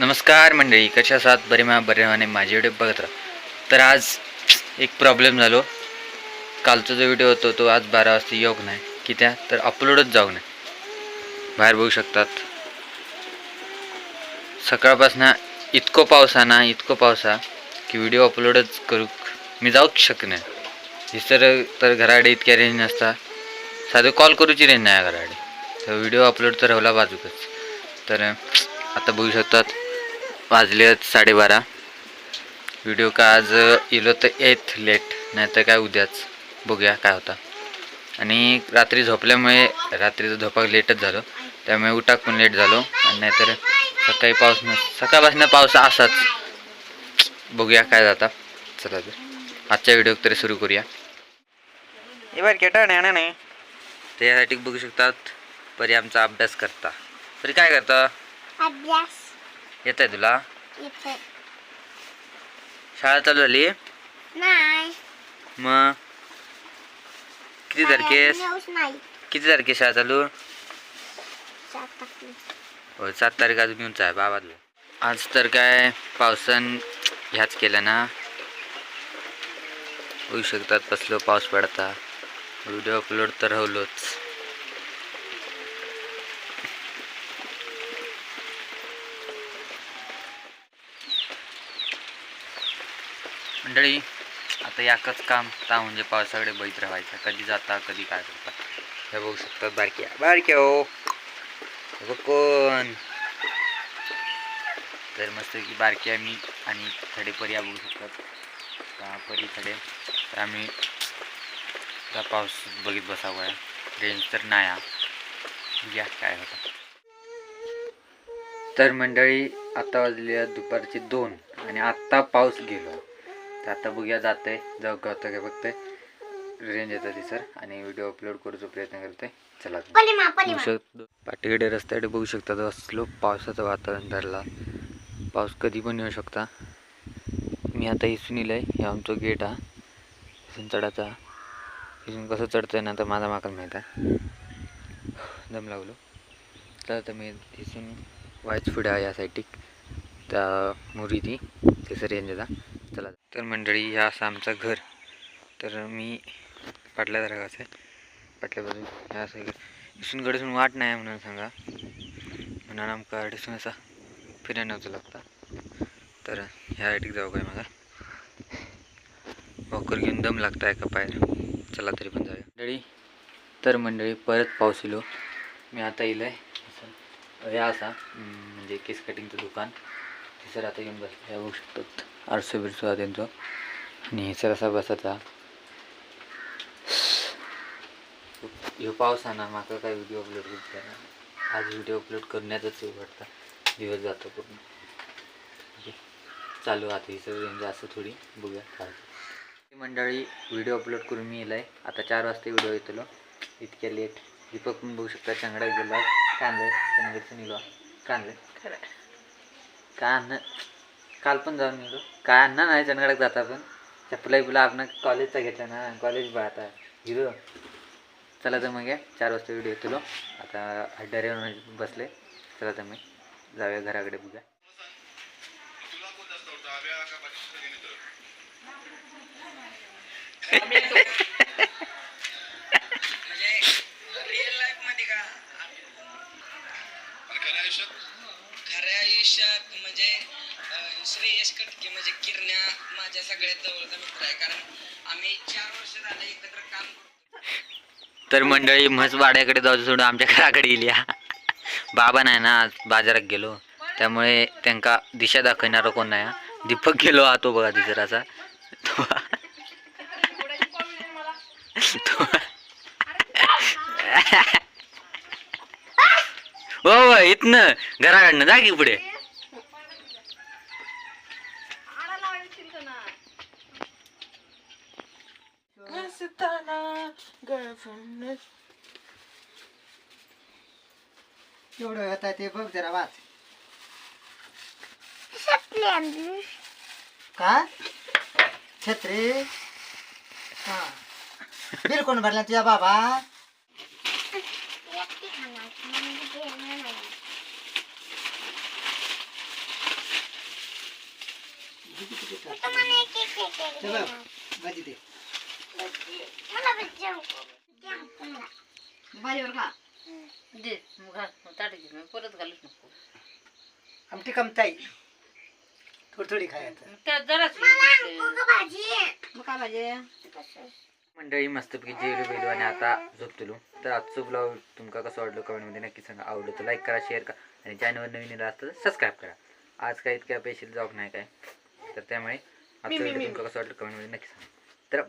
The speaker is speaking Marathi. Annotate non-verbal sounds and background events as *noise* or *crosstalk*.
नमस्कार मंडळी कशा आहात? बरे मा बरे माझे व्हिडिओ बघत राहा. तर आज एक प्रॉब्लेम झालो. कालचा जो व्हिडिओ होतो तो आज बारा वाजता योग नाही. की त्या तर अपलोडच जाऊ नये. बाहेर बघू शकतात. सकाळपासून इतको पाऊस ना इतको पाऊस की व्हिडिओ अपलोडच करू मी जाऊच शकणे दिसर तर घराडे इतक्या रेंज नसता. साधं कॉल करूची रेंज नाही घराडे तर व्हिडिओ अपलोड तर राहिला बाजूकच. तर आता बघू शकतात. वाजले आहेत साडेबारा. व्हिडिओ का आज इलो तर येत लेट नाही तर काय उद्याच. बघूया काय होता. आणि रात्री झोपल्यामुळे रात्रीचं झोपा लेटच झालो. त्यामुळे उठाक पण लेट झालो. आणि नाहीतर सकाळी पाऊस न सकाळपासून पाऊस असाच. बघूया काय जाता. चला तर. आजच्या व्हिडिओ तरी सुरू करूया. हे बरं केटा नाही नाही त्यासाठी बघू शकतात. परी आमचा अभ्यास करता. परी काय करता? अभ्यास. येत आहे तुला शाळा चालू झाली? नाही. मग? किती तारखेस? नाही. किती तारखे शाळा चालू? टाकली. हो सात तारीख अजून येऊनच आहे बाबातलं. आज तर काय पावसान ह्याच केलं ना? होऊ शकतात कसलं पाऊस पडता. व्हिडिओ अपलोड तर राहिलोच मंडळी आता याकच काम ता म्हणजे पावसाकडे बैत राहायचं. कधी जाता कधी काय करता. हे बघू शकतात बारक्या. बारक्या हो. बघ कोण. तर मस्त की बारकी आम्ही आणि थडे परी बघू शकतात. परी थडे. तर आम्ही त्या पाऊस बघित बसावं आहे रेंज तर नाही आहे या काय होतं. तर मंडळी आता वाजले दुपारचे दोन आणि आत्ता पाऊस गेलो. तर आता बघूया जात आहे जाऊ का होतं काय फक्त रेंज येतं ती सर आणि व्हिडिओ अपलोड करूचा प्रयत्न करते चला. पाठीकडे रस्त्याकडे बघू शकता असलो पावसाचं वातावरण धरला. पाऊस कधी पण येऊ शकता. मी आता इथून इलंय. हे आमचं गेट हा. इथून चढायचा. इथून कसं चढतंय ना तर माझा माकल माहीत आहे. दम लागलो. तर आता मी इथून वायच पुढे आहे या साईटिक त्या मुरी ती. ते सर यांच्या चला. तर मंडळी ह्या असं आमचं घर. तर मी पाटल्या दरागाचं आहे. पाटल्या बाजू ह्या घर. इथून गडसून वाट नाही आहे म्हणून सांगा. म्हणून आमकां अडीसून असा फिरायला नव्हतं लागता. तर ह्या आयटीक जाऊ काय मला वॉकर घेऊन दम लागता एका पायर चला तरी पण जाऊया. मंडळी तर मंडळी परत पाऊस मी आता येलो आहे ह्या असा म्हणजे केस कटिंगचं दुकान. सर आता येऊन बसले बघू शकतात आरसो बिरसो हा त्यांचं. आणि हे सर असा बसायचा ह्यो पाऊस ना माका काय व्हिडिओ अपलोड करता आज व्हिडिओ अपलोड करण्यातच वाटतं. दिवस जातो पूर्ण. चालू आता ही सगळी म्हणजे असं थोडी बघूया. चालतं मंडळी व्हिडिओ अपलोड करून मी येलाय आता चार वाजता व्हिडिओ येतलो. इतक्या लेट दीपक पण बघू शकता चांगडा गेला. कांदे चंगडचं निघा कांदे. कान काल पण जाऊन निघलो काय आणणार नाही चंदगडात जाता पण. चपला बिपला आपण कॉलेजचा घेतला ना कॉलेज बा आता. हिरो. चला तर मग या चार वाजता व्हिडिओ येतो आता अड्ड्यावर बसले. चला तर मग जाऊया घराकडे बघूया. *laughs* श्रेयश कटके म्हणजे किरण्या माझ्या सगळ्यात जवळचा मित्र आहे. कारण आम्ही चार वर्ष झाले एकत्र काम करतो. तर मंडळी म्हस वाड्याकडे जाऊ सोडून आमच्या घराकडे गेली बाबा नाही ना आज बाजारात गेलो. त्यामुळे त्यांका दिशा दाखवणारा कोण नाही दीपक गेलो हा तो बघा दिसराचा तो तो- हो, हो इथनं घराकडनं जा की पुढे. एवढं येत ते बघ जरा वाच का छत्री हा बिल कोण भरला तुझ्या बाबा एकटी खाणार म्हणजे देणार नाही किती मी टाक. तुम्हाला एक एक एक एक हे बघ देणार. भाजी दे भाजीवर खा दे ताट घे परत घालूच नको आमटी कमताई थोडी थोडी खायचं मग जराच मग काय भाजी मंडळी मस्तपैकी जेवलो बेलो आणि आता झोपतलो तर आजचं ब्लॉग तुमका कसं वाटलं कमेंटमध्ये नक्की सांगा. आवडलं तर लाईक करा शेअर करा आणि चॅनलवर नवीन असतं तर सबस्क्राईब करा. आज काय इतक्या पेशील जॉब नाही काय? तर त्यामुळे तुमका कसं वाटलं कमेंटमध्ये नक्की सांगा. तर